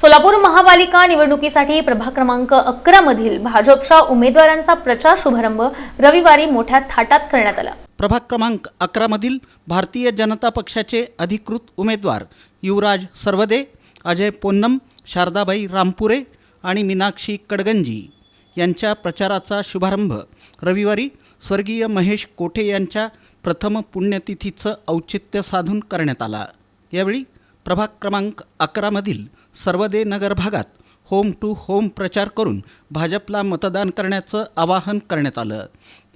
सोलापूर महापालिका निवडणुकीसाठी प्रभाग क्रमांक अकरा मधील भाजपच्या उमेदवारांचा प्रचार शुभारंभ रविवारी मोठ्या थाटात करण्यात आला. प्रभाग क्रमांक अकरामधील भारतीय जनता पक्षाचे अधिकृत उमेदवार युवराज सर्वदे अजय पोन्नम शारदाबाई रामपुरे आणि मीनाक्षी कडगंजी यांच्या प्रचाराचा शुभारंभ रविवारी स्वर्गीय महेश कोठे यांच्या प्रथम पुण्यतिथीचं औचित्य साधून करण्यात आला. यावेळी प्रभाग क्रमांक अकरामधील सर्वदे नगर भागात होम टू होम प्रचार करून भाजपला मतदान करण्याचं आवाहन करण्यात आलं.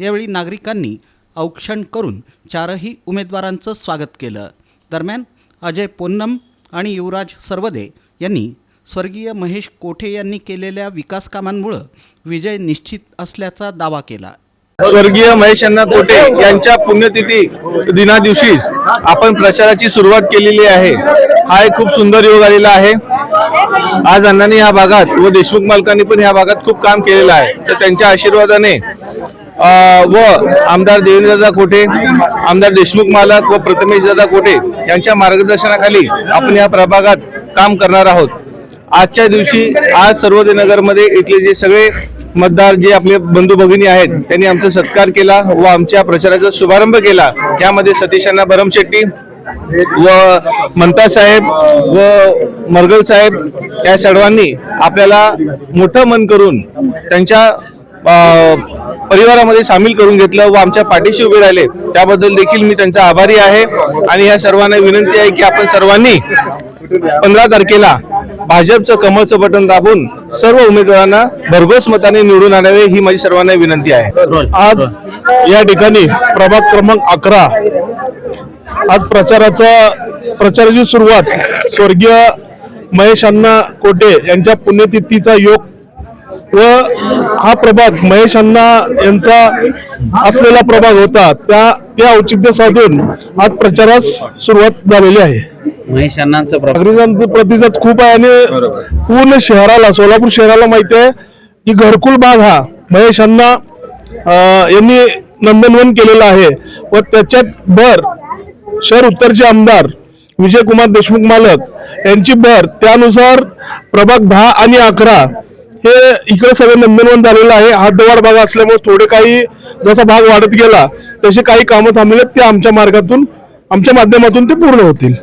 यावेळी नागरिकांनी औक्षण करून चारही उमेदवारांचं स्वागत केलं. दरम्यान अजय पोन्नम आणि युवराज सर्वदे यांनी स्वर्गीय महेश कोठे यांनी केलेल्या विकास कामांमुळं विजय निश्चित असल्याचा दावा केला. स्वर्गीय महेश अण्णा कोटे यांच्या पुण्यतिथी दिना दिवशीच आपण प्रचाराची सुरुवात केलेली आहे. हा एक खूप सुंदर योग आलेला आहे. आज अण्णांनी ह्या भागात व देशमुख मालकांनी पण ह्या भागात खूप काम केलेलं आहे. तर त्यांच्या आशीर्वादाने व आमदार देवेंद्रदादा कोटे आमदार देशमुख मालक व प्रथमेशदादा कोटे यांच्या मार्गदर्शनाखाली आपण या प्रभागात काम करणार आहोत. आजच्या दिवशी आज सर्वोदय नगरमध्ये इथले जे सगळे मतदार जे आपले बंधू भगिनी आहेत त्यांनी आमचा सत्कार केला व आमच्या प्रचाराचा शुभारंभ केला. त्यामध्ये सतीश अण्णा शेट्टी व मंता साहेब व मरगल साहेब या सर्वांनी आपल्याला मोठं मन करून त्यांच्या परिवारामध्ये सामील करून घेतलं व आमच्या पाठीशी उभे राहिले. त्याबद्दल देखील मी त्यांचा आभारी आहे. आणि या सर्वांना विनंती आहे की आपण सर्वांनी पंधरा तारखेला भाजपचं कमळचं बटन दाबून सर्व उमेदवारांना भरघोस मताने निवडून आणावे ही माझी सर्वांना विनंती आहे. आज या ठिकाणी प्रभाग क्रमांक अकरा आज प्रचाराचा प्रचाराची सुरुवात स्वर्गीय महेश अण्णा कोटे यांच्या पुण्यतिथीचा योग व हा प्रभाग महेश अण्णा यांचा असलेला प्रभाग होता. त्या त्या औचित्य साधून आज प्रचारास सुरुवात झालेली आहे. महेश अण्णांचं प्रभाव. नागरिकांचा प्रतिसाद खूप आहे आणि पूर्ण शहराला सोलापूर शहराला माहिती आहे की घरकुल बाग हा महेश अण्णा अं, यांनी नंदनवन केलेला आहे. व त्याच्यात भर शहर उत्तरचे आमदार विजयकुमार देशमुख मालक यांची भर. त्यानुसार प्रभाग दहा आणि अकरा हे इकडे सगळं नंदनवन झालेलं आहे. हातदवाड भाग असल्यामुळे थोडे काही जसा भाग वाढत गेला तसे काही कामं थांबलेले ते आमच्या मार्गातून आमच्या माध्यमातून ते पूर्ण होतील.